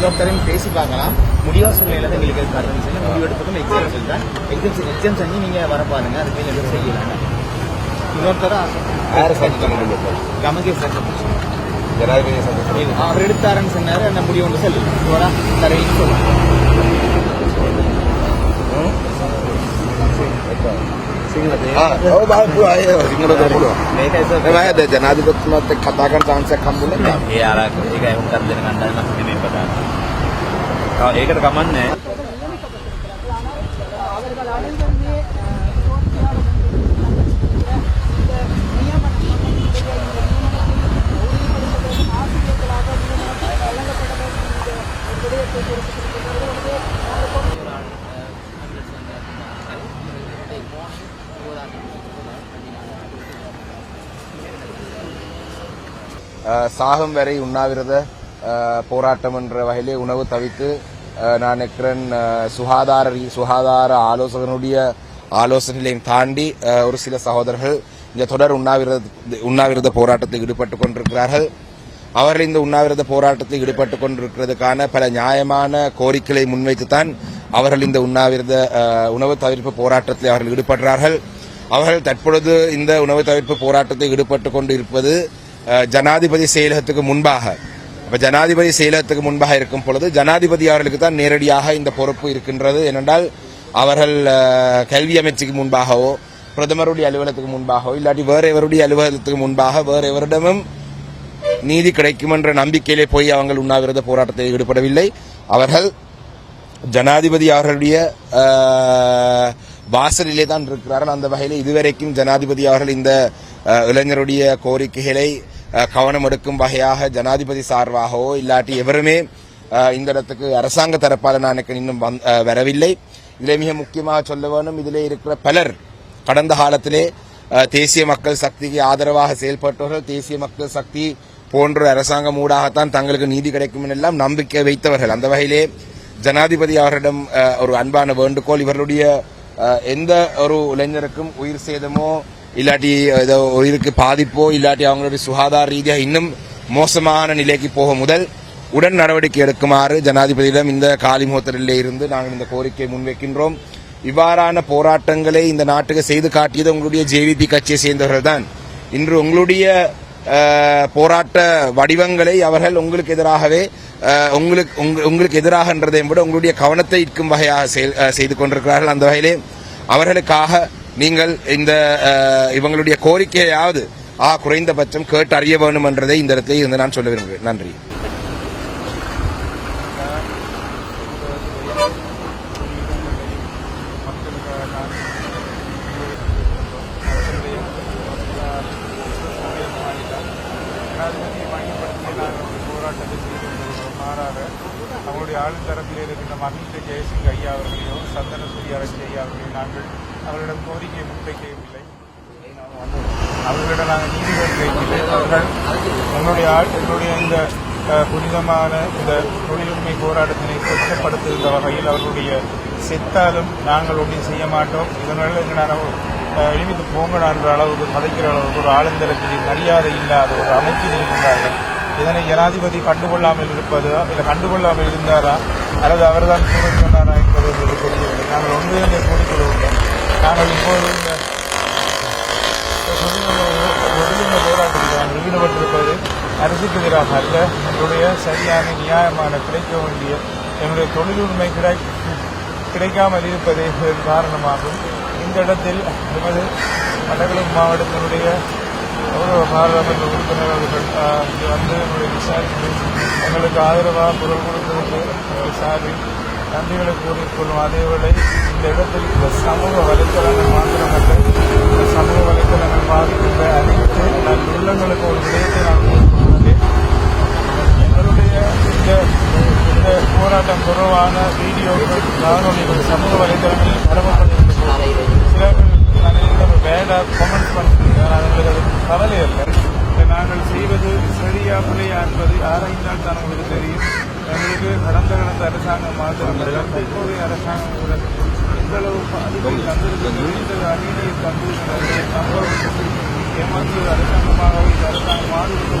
இன்னொருத்தரையும் பேசி பார்க்கலாம். முடிவா சூழ்நிலை தான் எங்களுக்கு இருக்காதுன்னு சொல்லி முடிவு எடுத்துக்கணும் எக்ஸாம் சொல்லிட்டேன் எக்ஸாம் எக்ஸாம் செஞ்சு நீங்க வர பாருங்க. அது மேல எதுவும் செய்யலாம் இன்னொருத்தர யாரை சந்திக்கணும் கமகேஷ் சார்? ஜனாதிபதி சந்திக்கணும் அவர் எடுத்தாருன்னு சொன்னாரு. அந்த முடிவு ஒன்று சொல்லு. தரையில் சொல்லுங்க. මේකද ජනාධිපතිතුමාත් එක්ක කතා කරන chance එකක් හම්බුනේ නැහැ. ඒ අර ඒක එහෙම කර දෙන කණ්ඩායමක් නෙමෙයි ප්‍රධාන. ඒකට කමන්නේ. சாகும் வரை உண்ணாவிரத போராட்டம் என்ற வகையிலே உணவு தவித்து நான் நினைக்கிறேன் சுகாதார ரீ- சுகாதார ஆலோசகனுடைய ஆலோசனைகளையும் தாண்டி ஒரு சில சகோதரர்கள் இந்த தொடர் உண்ணாவிரத உண்ணாவிரத போராட்டத்தில் ஈடுபட்டுக் கொண்டிருக்கிறார்கள். அவர்கள் இந்த உண்ணாவிரத போராட்டத்தில் ஈடுபட்டுக் கொண்டிருக்கிறதுக்கான பல நியாயமான கோரிக்கைகளை முன்வைத்துத்தான் அவர்கள் இந்த உண்ணாவிரத உணவு தவிர்ப்பு போராட்டத்தில் அவர்கள் ஈடுபடுறார்கள் அவர்கள் தற்பொழுது இந்த உணவு தவிர்ப்பு போராட்டத்தில் ஈடுபட்டுக் கொண்டு இருப்பது ஜனாதிபதி செயலகத்துக்கு முன்பாக. இப்போ ஜனாதிபதி செயலகத்துக்கு முன்பாக இருக்கும் பொழுது ஜனாதிபதி அவர்களுக்கு தான் நேரடியாக இந்த பொறுப்பு இருக்கின்றது. ஏனென்றால் அவர்கள் கல்வி அமைச்சுக்கு முன்பாகவோ பிரதமருடைய அலுவலகத்துக்கு முன்பாகவோ இல்லாட்டி வேற எவருடைய அலுவலகத்துக்கு முன்பாக வேற எவரிடமும் நீதி கிடைக்கும் என்ற நம்பிக்கையிலே போய் அவங்க உண்ணாவிரத போராட்டத்தில் ஈடுபடவில்லை. அவர்கள் ஜனாதிபதி அவர்களுடைய வாசலிலே தான் இருக்கிறார்கள். அந்த வகையில் இதுவரைக்கும் ஜனாதிபதி அவர்கள் இந்த இளைஞருடைய கோரிக்கைகளை கவனம் எடுக்கும் வகையாக ஜனாதிபதி சார்பாகவோ இல்லாட்டி எவருமே இந்த இடத்துக்கு அரசாங்க தரப்பால் நான் இன்னும் வந்- வரவில்லை இதில் மிக முக்கியமாக சொல்ல வேண்டும் இதிலே இருக்கிற பலர் கடந்த காலத்திலே தேசிய மக்கள் சக்திக்கு ஆதரவாக செயல்பட்டவர்கள் தேசிய மக்கள் சக்தி போன்ற அரசாங்கம் ஊடாகத்தான் தங்களுக்கு நீதி கிடைக்கும் எல்லாம் நம்பிக்கை வைத்தவர்கள் அந்த வகையிலே ஜனாதிபதி அவரிடம் ஒரு அன்பான வேண்டுகோள் இவர்களுடைய எந்த ஒரு இளைஞருக்கும் உயிர் சேதமோ இல்லாட்டி ஏதோ உயிருக்கு பாதிப்போ இல்லாட்டி அவங்களுடைய சுகாதார ரீதியாக இன்னும் மோசமான நிலைக்கு போக முதல் உடன் நடவடிக்கை எடுக்குமாறு ஜனாதிபதியிடம் இந்த காலிமுகத்திலே இருந்து நாங்கள் இந்த கோரிக்கையை முன்வைக்கின்றோம். இவ்வாறான போராட்டங்களை இந்த நாட்டுக்கு செய்து காட்டியது உங்களுடைய ஜேவிபி கட்சியை சேர்ந்தவர்கள் தான். இன்று உங்களுடைய போராட்ட வடிவங்களை அவர்கள் உங்களுக்கு எதிராகவே உங்களுக்கு உங்க- உங்களுக்கு எதிராகன்றதை விட உங்களுடைய கவனத்தை ஈர்க்கும் வகையாக செயல்- செய்து கொண்டிருக்கிறார்கள். அந்த வகையிலே அவர்களுக்காக நீங்கள் இந்த இவங்களுடைய கோரிக்கையாவது ஆ குறைந்தபட்சம் கேட்டு அறிய வேண்டும் என்றதை இந்த இடத்தை இருந்து நான் சொல்ல விரும்புகிறேன். நன்றி. போராட்டத்தை செய்திருக்கிறோம் மாறாக இருக்கின்ற மகிழ்ச்சி ஜெயசிங் ஐயா அவர்களையும் சந்தன சூரிய அரசு ஐயா அவர்களையும் நாங்கள் அவர்களிடம் கோரிக்கை முன்வைக்கவில்லை. அவர்களிடம் நாங்கள் நீதி கோரிக்கை அவர்கள் எங்களுடைய எங்களுடைய இந்த புனிதமான இந்த தொழிலுரிமை போராட்டத்தினை கொச்சப்படுத்துகின்ற வகையில் அவர்களுடைய செத்தாலும் நாங்கள் ஒன்றும் செய்ய மாட்டோம். இதனால் எங்களால் எழுமித்து போங்கடான்ற அளவுக்கு கதைக்கிற அளவுக்கு ஒரு ஆளுந்தரத்தில் மரியாதை இல்லாத ஒரு அமைப்பில் இருக்கின்றார்கள். இதனை ஜனாதிபதி கண்டுகொள்ளாமல் இருப்பது இல்லை கண்டுகொள்ளாமல் இருந்தாரா அல்லது அவர்தான் கூட சொன்னாரா என்பது தெரியவில்லை. நாங்கள் ஒன்றுதலை கூறிக்கொள்வோம் நாங்கள் இப்போது இந்த ஒருங்கிணைந்த போராட்டத்தில் ஈடுபட்டிருப்பது அரசுக்கு எதிராக அல்ல. எங்களுடைய சரியான நியாயமான கிடைக்க வேண்டிய எங்களுடைய தொழிலுரிமை கிடை கிடைக்காமல் இருப்பதே காரணமாகும். இந்த இடத்தில் எமது மட்டக்களப்பு மாவட்டத்தினுடைய கௌரவ பாராளுமன்ற உறுப்பினர் அவர்கள் வந்து எங்களுடைய விசாரித்து எங்களுக்கு ஆதரவாக குரல் கொடுத்து சார்பில் நன்றிகளை கூறிக்கொள்ளும் அதேவேளை இந்த இடத்தில் இந்த சமூக வலைத்தளங்கள் மாத்திரமல்ல రైతు అరసాంగం మాత్రం ఒక్కోరి అరసాంగం కూడా ఇందులో అందరూ అన్ని బంధువులు ఏమంటారు అరసాంగం బాగా అరసాంగం మాట్లాడుతున్నారు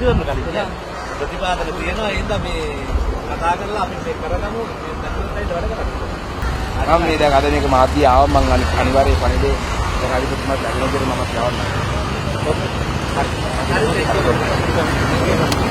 නැතිවම කලින්. ප්‍රතිපාදන තියෙනවා ඒ හින්දා මේ කතා කරලා අපි මේක කරගමු. මේ නැතිවෙයි වැඩ කරන්නේ. මම මේ දැන් අද මේක මාධ්‍ය ආව මම අනි- අනිවාර්යයෙන් පණිවිඩේ දැන් හරිපුත්තුමත් ලැබෙන විදිහට මම කියවන්නම් හරි ඒක.